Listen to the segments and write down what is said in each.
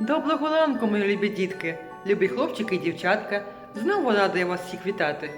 Доброго ранку, мої любі дітки, любі хлопчики і дівчатка. Знову рада я вас всіх вітати.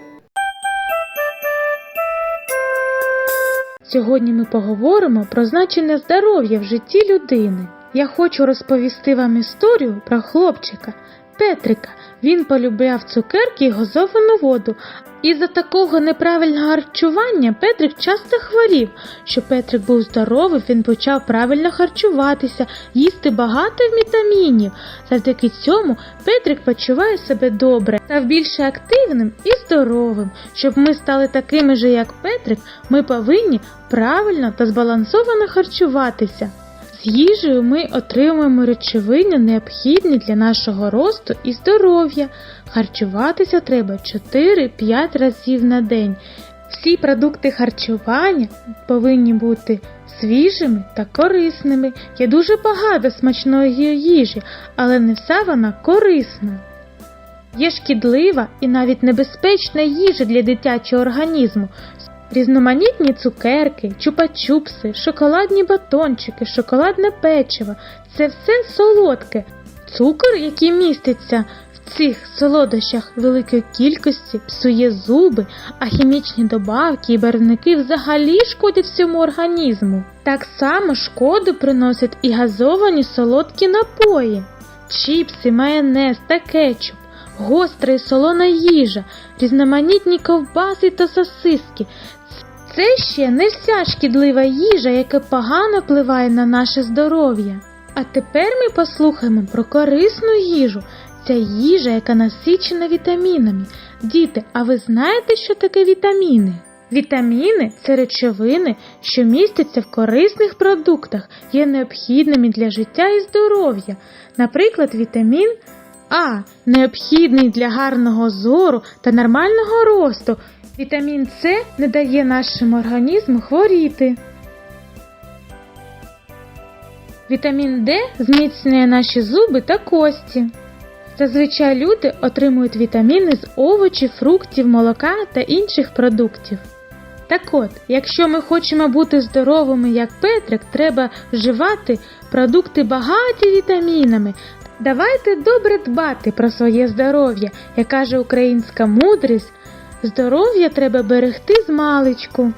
Сьогодні ми поговоримо про значення здоров'я в житті людини. Я хочу розповісти вам історію про хлопчика Петрика. Він полюбляв цукерки і газовану воду. Із-за такого неправильного харчування Петрик часто хворів. Щоб Петрик був здоровий, він почав правильно харчуватися, їсти багато вітамінів. Завдяки цьому Петрик почуває себе добре, став більше активним і здоровим. Щоб ми стали такими же, як Петрик, ми повинні правильно та збалансовано харчуватися. З їжею ми отримуємо речовини, необхідні для нашого росту і здоров'я. Харчуватися треба 4-5 разів на день. Всі продукти харчування повинні бути свіжими та корисними. Є дуже багато смачної їжі, але не вся вона корисна. Є шкідлива і навіть небезпечна їжа для дитячого організму. Різноманітні цукерки, чупа-чупси, шоколадні батончики, шоколадне печиво це все солодке. Цукор, який міститься в цих солодощах великої кількості, псує зуби, а хімічні добавки і барвники взагалі шкодять всьому організму. Так само шкоду приносять і газовані солодкі напої, чіпси, майонез та кетчуп. Гостра і солона їжа, різноманітні ковбаси та сосиски. Це ще не вся шкідлива їжа, яка погано впливає на наше здоров'я. А тепер ми послухаємо про корисну їжу. Ця їжа, яка насичена вітамінами. Діти, а ви знаєте, що таке вітаміни? Вітаміни це речовини, що містяться в корисних продуктах, є необхідними для життя і здоров'я. Наприклад, вітамін А необхідний для гарного зору та нормального росту. Вітамін С не дає нашому організму хворіти. Вітамін Д зміцнює наші зуби та кості. Зазвичай люди отримують вітаміни з овочів, фруктів, молока та інших продуктів. Так от, якщо ми хочемо бути здоровими, як Петрик, треба вживати продукти багаті вітамінами. Давайте добре дбати про своє здоров'я, як каже українська мудрість, здоров'я треба берегти з маличку.